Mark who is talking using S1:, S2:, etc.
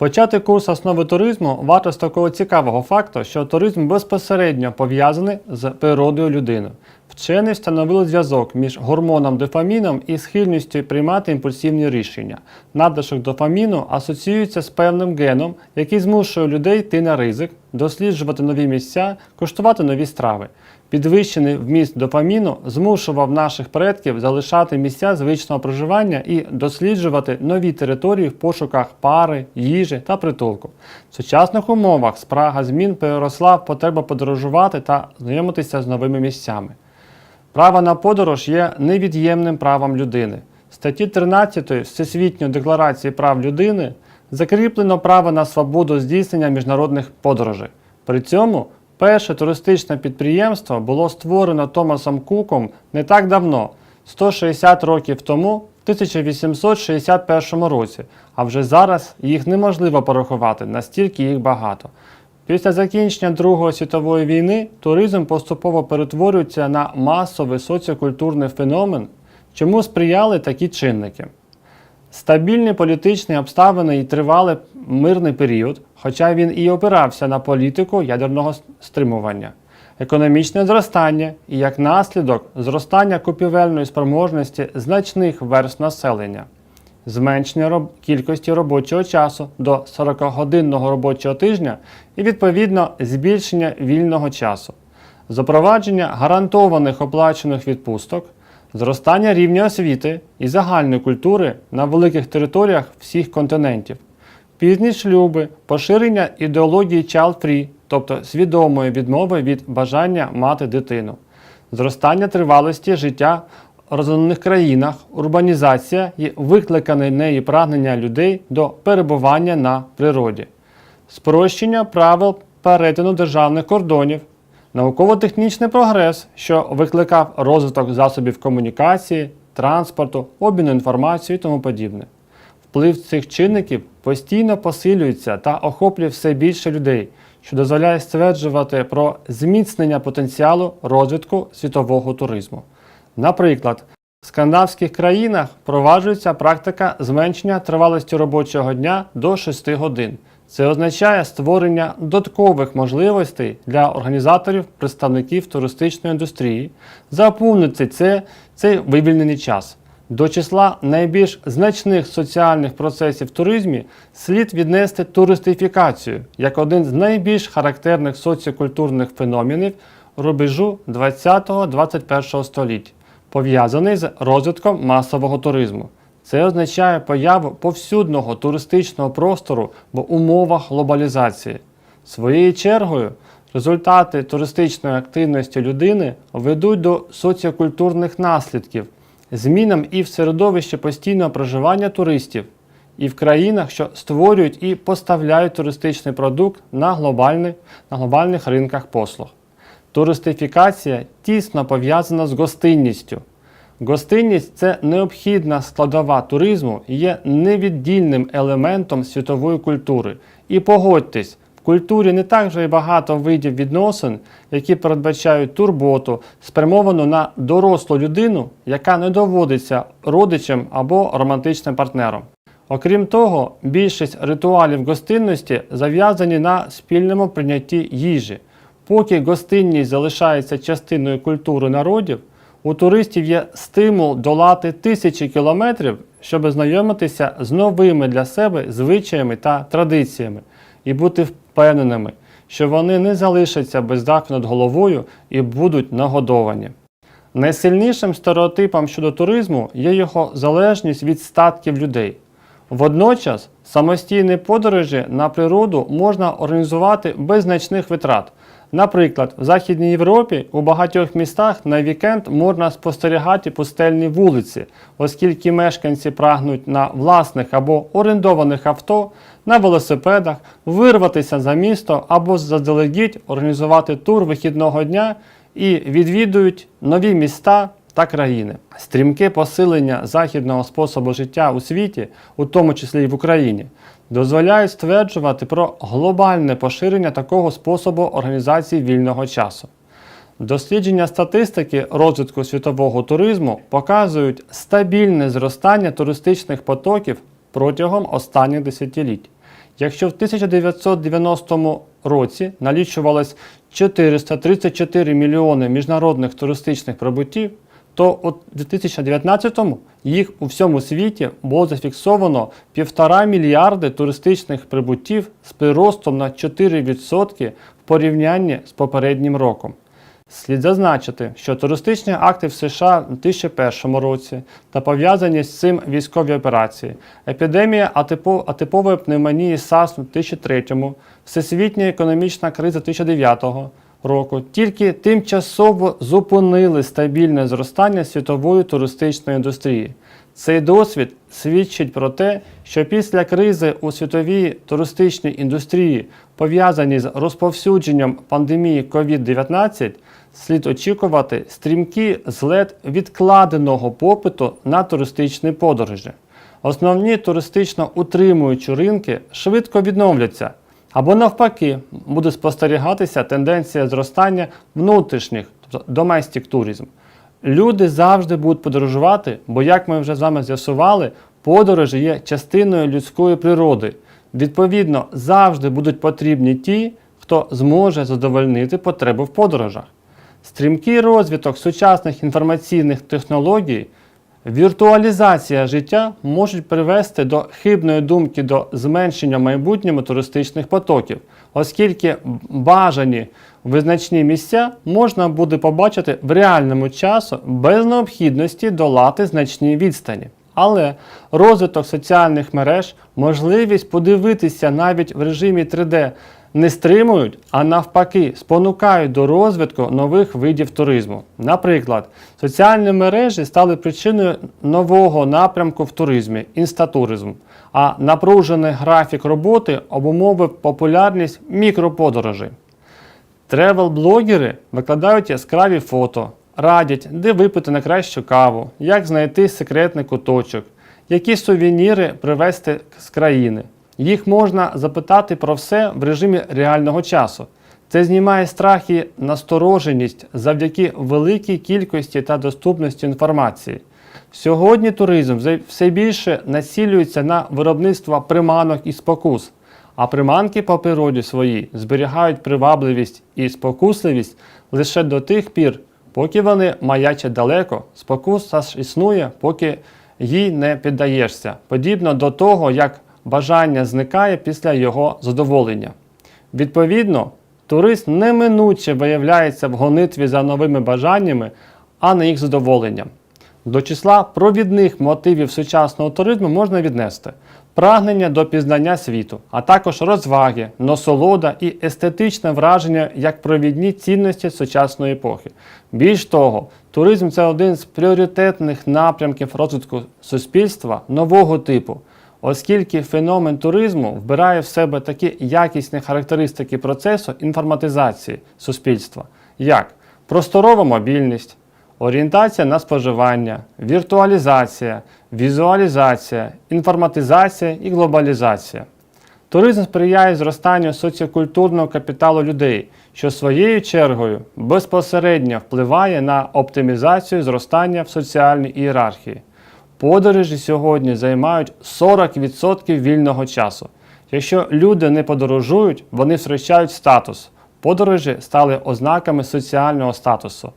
S1: Почати курс основи туризму варто з такого цікавого факту, що туризм безпосередньо пов'язаний з природою людини. Вчені встановили зв'язок між гормоном дофаміном і схильністю приймати імпульсивні рішення. Надлишок дофаміну асоціюється з певним геном, який змушує людей йти на ризик, досліджувати нові місця, куштувати нові страви. Підвищений вміст дофаміну змушував наших предків залишати місця звичного проживання і досліджувати нові території в пошуках пари, їжі та притулку. В сучасних умовах спрага змін переросла в потребу подорожувати та знайомитися з новими місцями. Право на подорож є невід'ємним правом людини. В статті 13 Всесвітньої декларації прав людини закріплено право на свободу здійснення міжнародних подорожей. При цьому перше туристичне підприємство було створено Томасом Куком не так давно, 160 років тому, в 1861 році, а вже зараз їх неможливо порахувати, настільки їх багато. Після закінчення Другої світової війни туризм поступово перетворюється на масовий соціокультурний феномен, чому сприяли такі чинники. Стабільні політичні обставини і тривалий мирний період, хоча він і опирався на політику ядерного стримування, економічне зростання і як наслідок зростання купівельної спроможності значних верств населення, зменшення роб... кількості робочого часу до 40-годинного робочого тижня і відповідно збільшення вільного часу, запровадження гарантованих оплачених відпусток, зростання рівня освіти і загальної культури на великих територіях всіх континентів, пізні шлюби, поширення ідеології child-free, тобто свідомої відмови від бажання мати дитину, зростання тривалості життя розвинених країнах, урбанізація і викликане неї прагнення людей до перебування на природі, спрощення правил перетину державних кордонів, науково-технічний прогрес, що викликав розвиток засобів комунікації, транспорту, обміну інформацією і тому подібне. Вплив цих чинників постійно посилюється та охоплює все більше людей, що дозволяє стверджувати про зміцнення потенціалу розвитку світового туризму. Наприклад, в скандинавських країнах впроваджується практика зменшення тривалості робочого дня до 6 годин. Це означає створення додаткових можливостей для організаторів, представників туристичної індустрії заповнити це, цей вивільнений час. До числа найбільш значних соціальних процесів в туризмі слід віднести туристифікацію як один з найбільш характерних соціокультурних феноменів рубежу 20-21 століть, пов'язаний з розвитком масового туризму. Це означає появу повсюдного туристичного простору в умовах глобалізації. Своєю чергою, результати туристичної активності людини ведуть до соціокультурних наслідків, змінам і в середовищі постійного проживання туристів, і в країнах, що створюють і поставляють туристичний продукт на, глобальних, на глобальних ринках послуг. Туристифікація тісно пов'язана з гостинністю. Гостинність це необхідна складова туризму і є невіддільним елементом світової культури. І погодьтесь, в культурі не так вже й багато видів відносин, які передбачають турботу, спрямовану на дорослу людину, яка не доводиться родичем або романтичним партнером. Окрім того, більшість ритуалів гостинності зав'язані на спільному прийнятті їжі. Поки гостинність залишається частиною культури народів, у туристів є стимул долати тисячі кілометрів, щоб знайомитися з новими для себе звичаями та традиціями і бути впевненими, що вони не залишаться без даху над головою і будуть нагодовані. Найсильнішим стереотипом щодо туризму є його залежність від статків людей. Водночас самостійні подорожі на природу можна організувати без значних витрат. Наприклад, в Західній Європі у багатьох містах на вікенд можна спостерігати пустельні вулиці, оскільки мешканці прагнуть на власних або орендованих авто, на велосипедах вирватися за місто або заздалегідь організувати тур вихідного дня і відвідують нові міста та країни. Стрімке посилення західного способу життя у світі, у тому числі і в Україні, дозволяють стверджувати про глобальне поширення такого способу організації вільного часу. Дослідження статистики розвитку світового туризму показують стабільне зростання туристичних потоків протягом останніх десятиліть. Якщо в 1990 році налічувалось 434 мільйони міжнародних туристичних прибуттів, то у 2019-му їх у всьому світі було зафіксовано 1,5 мільярди туристичних прибуттів з приростом на 4% в порівнянні з попереднім роком. Слід зазначити, що туристичні акти в США у 2001 році та пов'язані з цим військові операції, епідемія атипової пневмонії SARS у 2003, всесвітня економічна криза 2009 року тільки тимчасово зупинили стабільне зростання світової туристичної індустрії. Цей досвід свідчить про те, що після кризи у світовій туристичній індустрії, пов'язаній з розповсюдженням пандемії COVID-19, слід очікувати стрімкий злет відкладеного попиту на туристичні подорожі. Основні туристично утримуючі ринки швидко відновляться, або навпаки, буде спостерігатися тенденція зростання внутрішніх, тобто domestic туризм. Люди завжди будуть подорожувати, бо, як ми вже з вами з'ясували, подорожі є частиною людської природи. Відповідно, завжди будуть потрібні ті, хто зможе задовольнити потребу в подорожах. Стрімкий розвиток сучасних інформаційних технологій, віртуалізація життя можуть привести до хибної думки до зменшення в майбутньому туристичних потоків, оскільки бажані визначні місця можна буде побачити в реальному часу без необхідності долати значні відстані. Але розвиток соціальних мереж, можливість подивитися навіть в режимі 3D не стримують, а навпаки, спонукають до розвитку нових видів туризму. Наприклад, соціальні мережі стали причиною нового напрямку в туризмі інстатуризм, а напружений графік роботи обумовив популярність мікроподорожей. Тревел-блогери викладають яскраві фото, радять, де випити найкращу каву, як знайти секретний куточок, які сувеніри привезти з країни. Їх можна запитати про все в режимі реального часу. Це знімає страх і настороженість завдяки великій кількості та доступності інформації. Сьогодні туризм все- більше націлюється на виробництво приманок і спокус, а приманки по природі своїй зберігають привабливість і спокусливість лише до тих пір, поки вони маячать далеко. Спокуса ж існує, поки їй не піддаєшся, подібно до того, як бажання зникає після його задоволення. Відповідно, турист неминуче виявляється в гонитві за новими бажаннями, а не їх задоволенням. До числа провідних мотивів сучасного туризму можна віднести прагнення до пізнання світу, а також розваги, насолода і естетичне враження як провідні цінності сучасної епохи. Більш того, туризм це один з пріоритетних напрямків розвитку суспільства нового типу, оскільки феномен туризму вбирає в себе такі якісні характеристики процесу інформатизації суспільства, як просторова мобільність, орієнтація на споживання, віртуалізація, візуалізація, інформатизація і глобалізація. Туризм сприяє зростанню соціокультурного капіталу людей, що своєю чергою безпосередньо впливає на оптимізацію зростання в соціальній ієрархії. Подорожі сьогодні займають 40% вільного часу. Якщо люди не подорожують, вони втрачають статус. Подорожі стали ознаками соціального статусу.